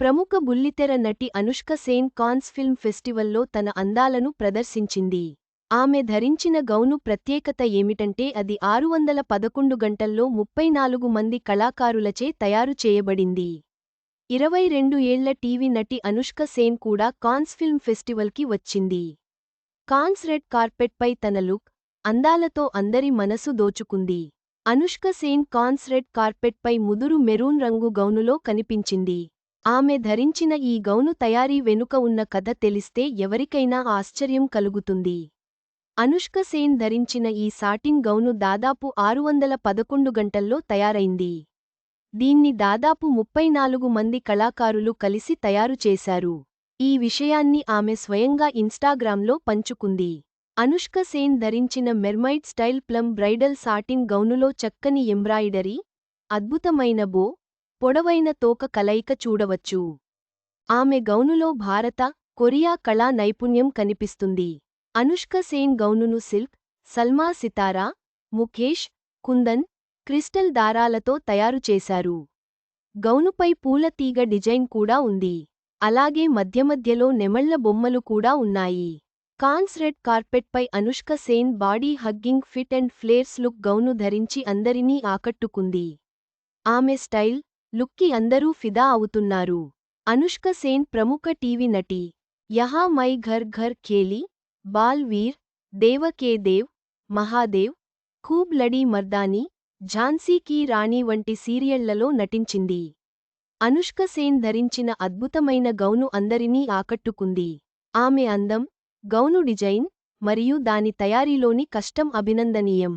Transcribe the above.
ప్రముఖ బుల్లితెర నటి అనుష్క సేన్ కాన్స్ ఫిల్మ్ ఫెస్టివల్లో తన అందాలను ప్రదర్శించింది. ఆమె ధరించిన గౌను ప్రత్యేకత ఏమిటంటే అది ఆరు వందల పదకొండు గంటల్లో ముప్పై నాలుగు మంది కళాకారులచే తయారు చేయబడింది. ఇరవై రెండు ఏళ్ళ టీవీ నటి అనుష్క సేన్ కూడా కాన్స్ ఫిల్మ్ ఫెస్టివల్కి వచ్చింది. కాన్స్ రెడ్ కార్పెట్పై తన లుక్ అందాలతో అందరి మనసు దోచుకుంది. అనుష్క సేన్ కాన్స్ రెడ్ కార్పెట్పై ముదురు మెరూన్ రంగు గౌనులో కనిపించింది. ఆమె ధరించిన ఈ గౌను తయారీ వెనుక ఉన్న కథ తెలిస్తే ఎవరికైనా ఆశ్చర్యం కలుగుతుంది. అనుష్క సేన్ ధరించిన ఈ సాటిన్ గౌను దాదాపు ఆరు వందల పదకొండు గంటల్లో తయారైంది. దీన్ని దాదాపు ముప్పై నాలుగు మంది కళాకారులు కలిసి తయారు చేశారు. ఈ విషయాన్ని ఆమె స్వయంగా ఇన్స్టాగ్రామ్లో పంచుకుంది. అనుష్క సేన్ ధరించిన mermaid style plum bridal satin గౌనులో చక్కని ఎంబ్రాయిడరీ అద్భుతమైన బో పొడవైన తోక కలయిక చూడవచ్చు. ఆమె గౌనులో భారత కొరియా కళా నైపుణ్యం కనిపిస్తుంది. అనుష్క సేన్ గౌనును సిల్క్ సల్మా సితారా ముఖేష్ కుందన్ క్రిస్టల్ దారాలతో తయారు చేశారు. గౌనుపై పూల తీగ డిజైన్ కూడా ఉంది. అలాగే మధ్యమధ్యలో నెమళ్ళ బొమ్మలు కూడా ఉన్నాయి. Cannes red కార్పెట్పై Anushka Sen body hugging fit and flares look gown ధరించి అందరినీ ఆకట్టుకుంది. ఆమె స్టైల్ లుక్కి అందరూ ఫిదా అవుతున్నారు. అనుష్క సేన్ ప్రముఖ టీవీ నటి. యహా మై ఘర్ ఘర్ ఖేలి బాల్ వీర్ దేవ కే దేవ్ మహాదేవ్ ఖూబ్ లడీ మర్దానీ ఝాన్సీ కీ రాణి వంటి సీరియళ్ళలో నటించింది. అనుష్క సేన్ ధరించిన అద్భుతమైన గౌను అందరినీ ఆకట్టుకుంది. ఆమె అందం గౌను డిజైన్ మరియు దాని తయారీలోని కష్టం అభినందనీయం.